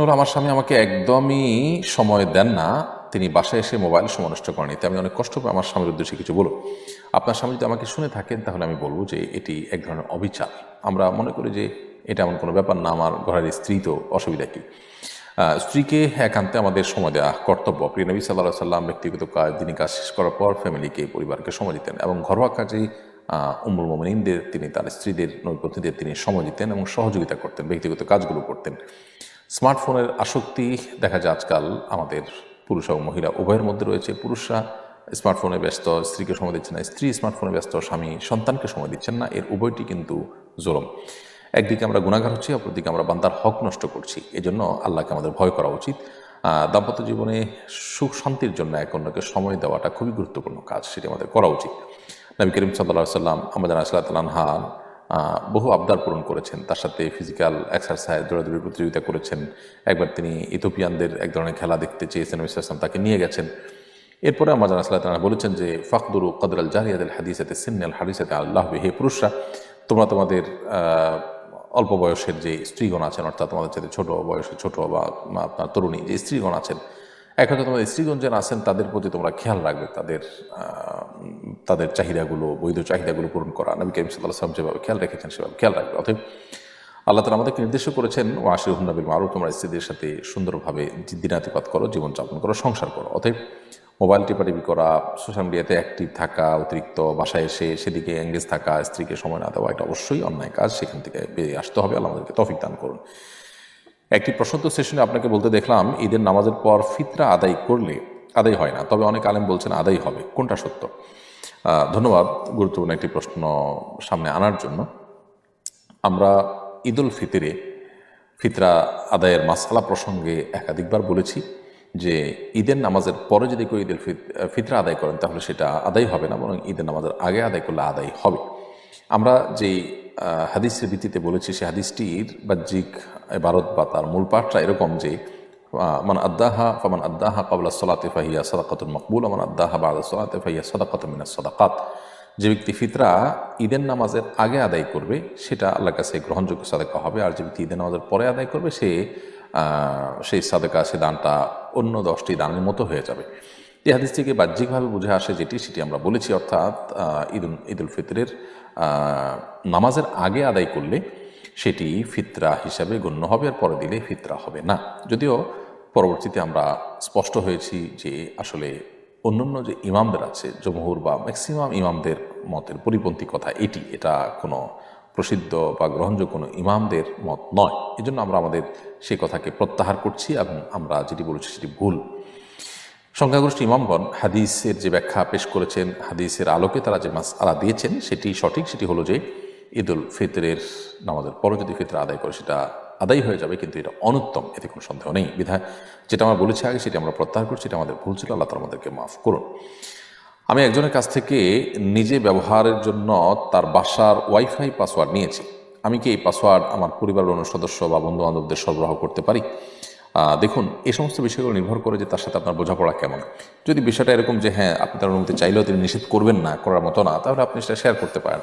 হলো আমার স্বামী আমাকে একদমই সময় দেন না। তিনি বাসায় এসে মোবাইল সময় নষ্ট করেন এতে আমি অনেক কষ্ট পাই আমার স্বামীর উদ্দেশ্যে কিছু বলো আপনার স্বামী যদি আমাকে শুনে থাকেন, তাহলে আমি বলব যে এটি এক ধরনের অবিচার। আমরা মনে করি যে এটা এমন কোনো ব্যাপার না। আমার ঘরের স্ত্রী তো অসুবিধা কি? স্ত্রীকে একান্তে আমাদের সময় দেওয়া কর্তব্য। প্রিয় নবী সাল্লাহ সাল্লাম ব্যক্তিগত কাজ তিনি কাজ শেষ করার পর ফ্যামিলিকে, পরিবারকে সময় দিতেন এবং ঘরোয়া কাজে উমুল মোমিনদের তিনি তার স্ত্রীদের নৈপথ্যদের তিনি সময় দিতেন এবং সহযোগিতা করতেন, ব্যক্তিগত কাজগুলো করতেন। স্মার্টফোনের আসক্তি দেখা যায় আজকাল আমাদের পুরুষ এবং মহিলা, উভয়ের মধ্যে রয়েছে। পুরুষরা স্মার্টফোনে ব্যস্ত, স্ত্রীকে সময় দিচ্ছে না। স্ত্রী স্মার্টফোনে ব্যস্ত, স্বামী সন্তানকে সময় দিচ্ছেন না। এর উভয়টি কিন্তু জোরম একদিকে আমরা গুণাগার হচ্ছি, অপরদিকে আমরা বান্দার হক নষ্ট করছি। এজন্য আল্লাহকে আমাদের ভয় করা উচিত। দাম্পত্য জীবনে সুখ শান্তির জন্য এক অন্যকে সময় দেওয়াটা খুবই গুরুত্বপূর্ণ কাজ। সেটি আমাদের করা উচিত। নবী করিম সাল্লাহ সাল্লাম আমাদের আসলাতালহা বহু আবদার পূরণ করেছেন। তার সাথে ফিজিক্যাল এক্সারসাইজ দৌড়াদৌড়ি প্রতিযোগিতা করেছেন। একবার তিনি ইথোপিয়ানদের এক ধরনের খেলা দেখতে চেয়েছেন, নবী সাল্লাম তাকে নিয়ে গেছেন। এরপরে আমাদের আসলাহ তালা বলেছেন যে, ফাকদুরু কদর আল জাহিয়াদ হাদিসাতে সিন্নাল হাদিসাতে আল্লাহ হে পুরুষরা, তোমরা তোমাদের অল্প বয়সের যে স্ত্রীগণ আছেন, অর্থাৎ তোমাদের সাথে ছোট বয়সে ছোট বা আপনার তরুণী যে স্ত্রীগণ আছেন এক হয়তো তোমাদের স্ত্রীগণ যারা আছেন, তাদের প্রতি তোমরা খেয়াল রাখবে, তাদের তাদের চাহিদাগুলো, বৈধ চাহিদাগুলো পূরণ করা। নবী করিম সাল্লাহ সাল্লাম যেভাবে খেয়াল রেখেছেন, সেভাবে খেয়াল রাখবে। অতএব আল্লাহ তালা আমাদেরকে নির্দেশ করেছেন ও আশির হুন্নাবিল মারু তোমরা স্ত্রীদের সাথে সুন্দরভাবে দিনাতিপাত করো, জীবনযাপন করো, সংসার করো। অতএব মোবাইল টিপাটিপি করা, সোশ্যাল মিডিয়াতে অ্যাক্টিভ থাকা, অতিরিক্ত বাসায় এসে সেদিকে এঙ্গেজ থাকা, স্ত্রীকে সময় না দেওয়া, এটা অবশ্যই অন্যায় কাজ, সেখান থেকে বেরিয়ে আসতে হবে। আল্লাহ আমাদেরকে তফিক দান করুন। একটি প্রশ্নোত্তর সেশনে আপনাকে বলতে দেখলাম, ঈদের নামাজের পর ফিতরা আদায় করলে আদায় হয় না। তবে অনেক আলেম বলছেন আদায় হবে। কোনটা সত্য? ধন্যবাদ গুরুত্বপূর্ণ একটি প্রশ্ন সামনে আনার জন্য। আমরা ঈদুল ফিতরে ফিতরা আদায়ের মাসালা প্রসঙ্গে একাধিকবার বলেছি যে ঈদের নামাজের পরে যদি কেউ ঈদের ফিত- ফিতরা আদায় করেন, তাহলে সেটা আদায় হবে না, বরং ঈদের নামাজের আগে আদায় করলে আদায় হবে। আমরা যেই হাদিসের ভিত্তিতে বলেছি সে হাদিসটির বাহ্যিক ভারত বা তার মূল পাঠটা এরকম যে মান আদাহা ফামান আদাহা কাবলা সলাতে ফাহিয়া সদাকাতুল মকবুল আমান আদাহা বাদা সলাতে ফাহিয়া সদাকাতুল মিনা সদাকাত। যে ব্যক্তি ফিতরা ঈদের নামাজের আগে আদায় করবে, সেটা আল্লাহর কাছে গ্রহণযোগ্য সাদাকা হবে। আর যে ব্যক্তি ঈদের নামাজের পরে আদায় করবে, সে সেই সাদাকা, সে দানটা অন্য দশটি দানের মতো হয়ে যাবে। এই হাদিস থেকে বাহ্যিকভাবে বুঝে আসে যেটি, সেটি আমরা বলেছি, অর্থাৎ ঈদুল ঈদুল ফিতরের নামাজের আগে আদায় করলে সেটি ফিতরা হিসাবে গণ্য হবে আর পরে দিলে ফিতরা হবে না। যদিও পরবর্তীতে আমরা স্পষ্ট হয়েছি যে আসলে অন্যান্য যে ইমামদের আছে, জমহুর বা ম্যাক্সিমাম ইমামদের মতের পরিপন্থী কথা এটি। এটা কোনো প্রসিদ্ধ বা গ্রহণযোগ্য কোনো ইমামদের মত নয়। এজন্য আমরা আমাদের সেই কথাকে প্রত্যাহার করছি এবং আমরা যেটি বলেছি সেটি ভুল। সংখ্যাগরিষ্ঠ ইমামগণ হাদিসের যে ব্যাখ্যা পেশ করেছেন, হাদিসের আলোকে তারা যে মাস আলা দিয়েছেন, সেটি সঠিক, সেটি হলো যে ঈদুল ফিতরের নামাজের পরে যদি ফিতর আদায় করে, সেটা আদায় হয়ে যাবে, কিন্তু এটা অনুত্তম, এতে কোনো সন্দেহ নেই। বিধায় যেটা আমরা বলেছি আগে, সেটা আমরা প্রত্যাহার করছি এটা আমাদের ভুল ছিল, আল্লাহ তালা আমাদেরকে মাফ করুন। আমি একজনের কাছ থেকে নিজে ব্যবহারের জন্য তার বাসার ওয়াইফাই পাসওয়ার্ড নিয়েছি। আমি কি এই পাসওয়ার্ড আমার পরিবারের অন্য সদস্য বা বন্ধু বান্ধবদের সরবরাহ করতে পারি? দেখুন, এ সমস্ত বিষয়গুলো নির্ভর করে যে তার সাথে আপনার বোঝাপড়া কেমন। যদি বিষয়টা এরকম যে হ্যাঁ আপনি তার অনুমতি চাইলেও তিনি নিষেধ করবেন না, করার মতো না, তাহলে আপনি সেটা শেয়ার করতে পারেন।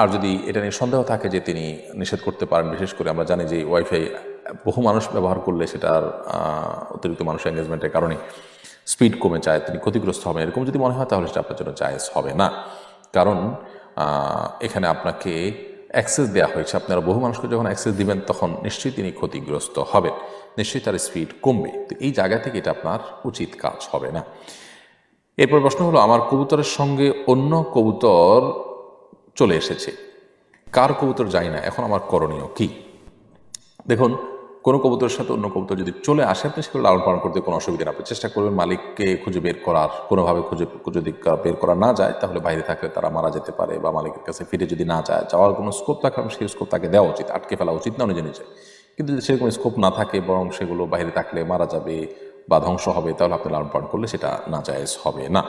আর যদি এটা নিয়ে সন্দেহ থাকে যে, তিনি নিষেধ করতে পারেন, বিশেষ করে আমরা জানি যে ওয়াইফাই বহু মানুষ ব্যবহার করলে সেটার অতিরিক্ত মানুষ এঙ্গেজমেন্টের কারণে স্পিড কমে যায়, তিনি ক্ষতিগ্রস্ত হবেন। এরকম যদি মনে হয়, তাহলে সেটা আপনার জন্য জায়েজ হবে না। কারণ এখানে আপনাকে অ্যাক্সেস দেওয়া হয়েছে। আপনারা বহু মানুষকে যখন অ্যাক্সেস দিবেন, তখন নিশ্চয়ই তিনি ক্ষতিগ্রস্ত হবেন। নিশ্চয়ই তার স্পিড কমবে। তো এই জায়গা থেকে এটা আপনার উচিত কাজ হবে না। এরপর প্রশ্ন হলো, আমার কবুতরের সঙ্গে অন্য কবুতর চলে এসেছে। কার কবুতর যায় না। এখন আমার করণীয় কি? দেখুন কোনো কবুতরের সাথে অন্য কবুতর যদি চলে আসে, আপনি সেগুলো লালন পালন করতে কোনো অসুবিধা না আপনি চেষ্টা করবেন মালিককে খুঁজে বের করার। কোনোভাবে খুঁজে, যদি বের করা না যায়, তাহলে বাইরে থাকলে তারা মারা যেতে পারে বা মালিকের কাছে ফিরে যদি না যায়। যাওয়ার কোনো স্কোপ থাকে সেই স্কোপ তাকে দেওয়া উচিত। আটকে ফেলা উচিত না নিজে নিজে। কিন্তু যদি সেরকম স্কোপ না থাকে, বরং সেগুলো বাইরে থাকলে মারা যাবে বা ধ্বংস হবে, তাহলে আপনি লালন পালন করলে সেটা না জায়েজ হবে না।